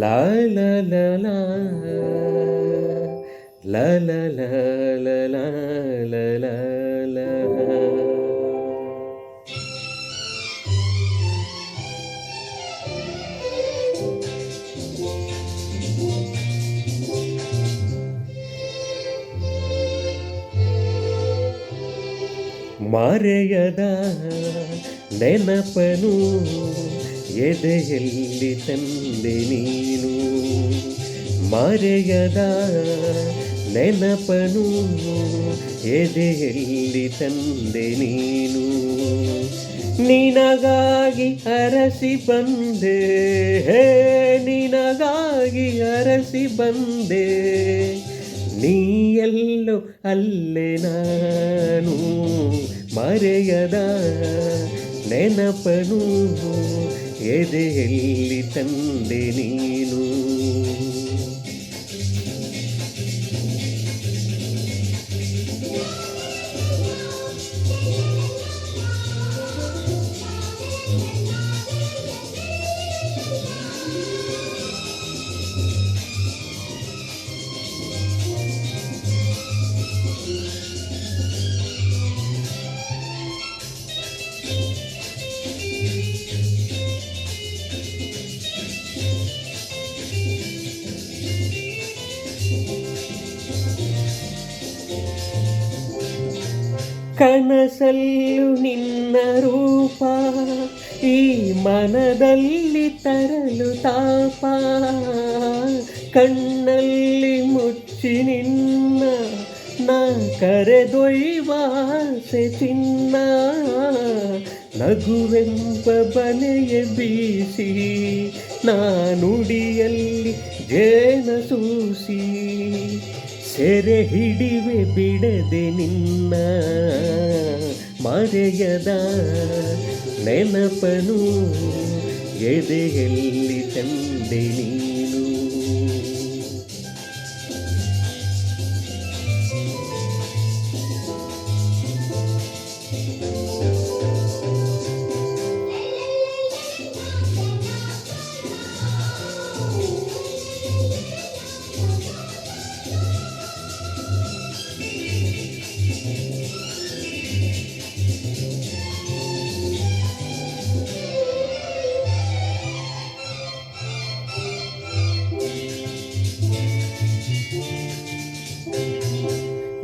லா மறையதா ನೆನಪನು ಎದೆಯಲ್ಲಿ ತಂದೆ ನೀನು? ಮರೆಯದ ನೆನಪನು ಎದೆಯಲ್ಲಿ ತಂದೆ ನೀನು? ನಿನಗಾಗಿ ಅರಸಿ ಬಂದೆ, ಹೇ ನಿನಗಾಗಿ ಅರಸಿ ಬಂದೆ ನೀ ಎಲ್ಲೋ ಅಲ್ಲೇ ನಾನು. ಮರೆಯದ ನೆನಪನು ಎದೆಯಲ್ಲಿ ತಂದೆ ನೀನು? ಕನಸಲ್ಲು ನಿನ್ನ ರೂಪ, ಈ ಮನದಲ್ಲಿ ತರಲು ತಾಪ. ಕಣ್ಣಲ್ಲಿ ಮುಚ್ಚಿ ನಿನ್ನ, ನಾ ಕರೆದೊಯ್ವಾಸೆ ಚಿನ್ನ. ನಗುವೆಂಬ ಬಲೆಯ ಬೀಸಿ, ನಾನುಡಿಯಲ್ಲಿ ಜೇನ ಸೂಸಿ. ಸೆರೆ ಹಿಡಿವೆ ಬಿಡದೆ ನಿನ್ನ ಮರೆಯದ ನೆನಪನು ಎದೆಯಲ್ಲಿ ತಂದೆ ನೀನು.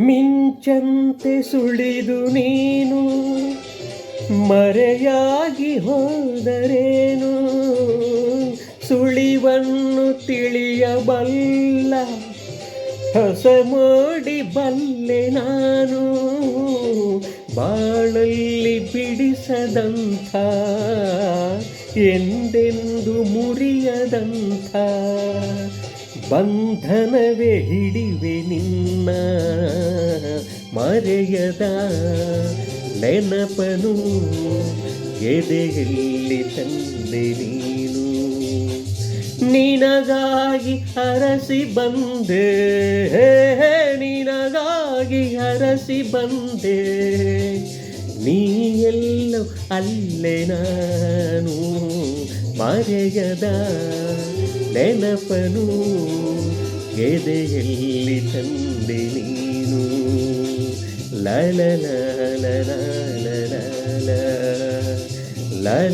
ಮಿಂಚಂತೆ ಸುಳಿದು ನೀನು, ಮರೆಯಾಗಿ ಹೋದರೇನು? ಸುಳಿವನ್ನು ತಿಳಿಯಬಲ್ಲ ಹೊಸ ಮಾಡಿ ಬಲ್ಲೆ ನಾನು, ಬಾಳಲ್ಲಿ ಬಿಡಿಸದಂಥ, ಎಂದೆಂದು ಮುರಿಯದಂಥ ಬಂಧನವೇ ಹಿಡಿವೆ ನಿನ್ನ ಮರೆಯದ ನೆನಪನು ಎದೆಯಲ್ಲಿ ತಂದೆ ನೀನು. ನಿನಗಾಗಿ ಹರಸಿ ಬಂದೆ, ನಿನಗಾಗಿ ಹರಸಿ ಬಂದೆ. ನೀ ಎಲ್ಲೋ ಅಲ್ಲೇ ನಾನು ಮರೆಯದ ನೆನಪನು ಎದೆಯಲ್ಲಿ ತಂದೆ ನೀನು ಲಲಲ ಲಲಲ ಲಲಲ